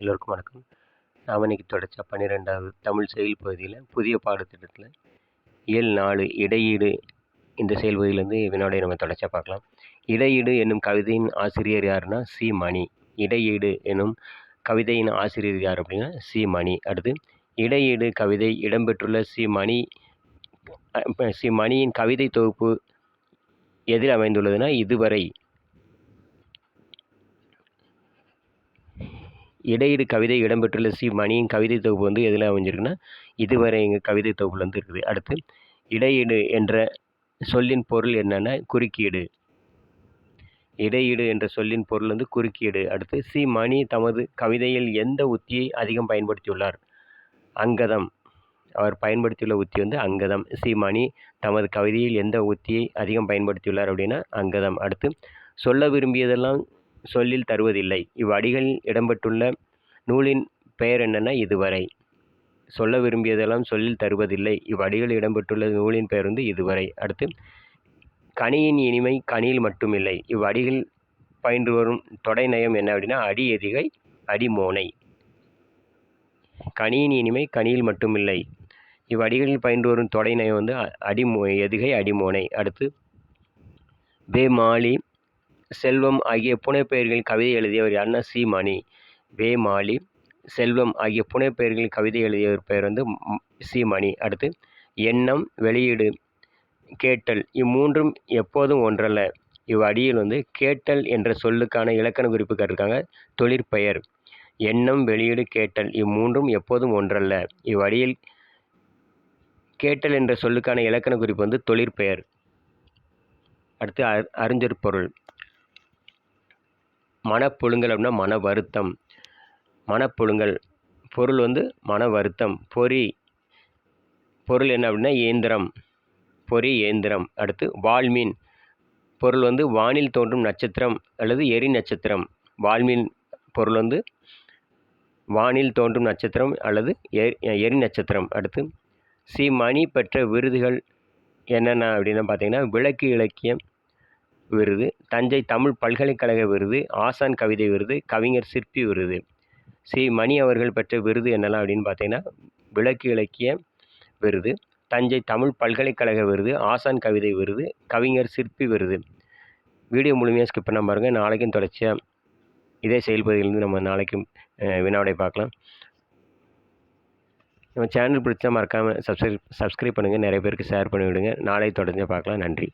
எல்லோருக்கும் வணக்கம். நாம் இன்றைக்கி தொடர்ச்சியாக பன்னிரெண்டாவது தமிழ் செயல் பகுதியில் புதிய பாடத்திட்டத்தில் இயல் நாலு இடையீடு இந்த செயல் பகுதியிலேருந்து வினாடியை நம்ம தொடர்ச்சியாக பார்க்கலாம். இடையீடு என்னும் கவிதையின் ஆசிரியர் யாருன்னா சி. மணி. இடையீடு என்னும் கவிதையின் ஆசிரியர் யார் அப்படின்னா சி. மணி. அடுத்து இடையீடு கவிதை இடம்பெற்றுள்ள சி. மணி சி. மணியின் கவிதை தொகுப்பு எதில் அமைந்துள்ளதுன்னா இதுவரை இடையீடு கவிதை இடம்பெற்றுள்ள சி மணியின் கவிதை தொகுப்பு வந்து எதில் அமைஞ்சிருக்குன்னா இதுவரை எங்கள் கவிதை தொகுப்புலேருந்து வந்து இருக்குது. அடுத்து இடையீடு என்ற சொல்லின் பொருள் என்னென்னா? குறுக்கீடு. இடையீடு என்ற சொல்லின் பொருள் வந்து குறுக்கீடு. அடுத்து சி மணி தமது கவிதையில் எந்த உத்தியை அதிகம் பயன்படுத்தியுள்ளார்? அங்கதம். அவர் பயன்படுத்தியுள்ள உத்தி வந்து அங்கதம். சி மணி தமது கவிதையில் எந்த உத்தியை அதிகம் பயன்படுத்தியுள்ளார் அப்படின்னா அங்கதம். அடுத்து சொல்ல விரும்பியதெல்லாம் சொல்லில் தருவதில்லை. இவ்வடிகளில் இடம்பெற்றுள்ள நூலின் பெயர் என்னென்னா? இதுவரை. சொல்ல விரும்பியதெல்லாம் சொல்லில் தருவதில்லை. இவ்வடிகளில் இடம்பெற்றுள்ள நூலின் பெயர் வந்து இதுவரை. அடுத்து கனியின் இனிமை கனியில் மட்டுமில்லை. இவ்வடிகள் பயின்று வரும் தொடை நயம் என்ன அப்படின்னா அடி எதிகை அடிமோனை கனியின் இனிமை கனியில் மட்டுமில்லை. இவ்வடிகளில் பயின்று வரும் தொடை நயம் வந்து அடிமோ எதிகை அடிமோனை அடுத்து வேமாலி செல்வம் ஆகிய புனைப்பெயர்களில் கவிதை எழுதியவர் யாருன்னா சி. மணி. வேமாலி செல்வம் ஆகிய புனைப்பெயர்களில் கவிதை எழுதியவர் பெயர் வந்து சீமணி சி. மணி. அடுத்து எண்ணம் வெளியீடு கேட்டல் இம்மூன்றும் எப்போதும் ஒன்றல்ல. இவ்வடியில் வந்து கேட்டல் என்ற சொல்லுக்கான இலக்கண குறிப்பு கேட்டிருக்காங்க. தொழிற்பெயர். எண்ணம் வெளியீடு கேட்டல் இம்மூன்றும் எப்போதும் ஒன்றல்ல. இவ்வடியில் கேட்டல் என்ற சொல்லுக்கான இலக்கண குறிப்பு வந்து தொழிற்பெயர். அடுத்து அறிஞர் பொருள். மனப்புழுங்கல் அப்படின்னா மன வருத்தம் மனப்புழுங்கல். பொருள் வந்து மன வருத்தம் பொறி. பொருள் என்ன அப்படின்னா இயந்திரம். பொறி இயந்திரம். அடுத்து வால்மீன். பொருள் வந்து வானில் தோன்றும் நட்சத்திரம் அல்லது எரி நட்சத்திரம். வால்மீன் பொருள் வந்து வானில் தோன்றும் நட்சத்திரம் அல்லது எரி நட்சத்திரம். அடுத்து சி மணி பெற்ற விருதுகள் என்னென்ன அப்படின்னு பார்த்தீங்கன்னா விளக்கு இலக்கியம் விருது தஞ்சை தமிழ் பல்கலைக்கழக விருது ஆசான் கவிதை விருது கவிஞர் சிற்பி விருது. சி. மணி அவர்கள் பெற்ற விருது என்னெல்லாம் அப்படின்னு பார்த்தீங்கன்னா விளக்கு இலக்கிய விருது தஞ்சை தமிழ் பல்கலைக்கழக விருது ஆசான் கவிதை விருது கவிஞர் சிற்பி விருது. வீடியோ முழுமையாக ஸ்கிப் பண்ண பாருங்கள் நாளைக்கும் தொடர்ச்சியாக இதே செயல்பகுதியிலேருந்து நம்ம நாளைக்கும் வினாவிடை பார்க்கலாம். நம்ம சேனல் பிடிச்சா மறக்காமல் சப்ஸ்கிரைப் சப்ஸ்கிரைப் பண்ணுங்கள் நிறைய பேருக்கு ஷேர் பண்ணிவிடுங்க. நாளை தொடர்ந்து பார்க்கலாம். நன்றி.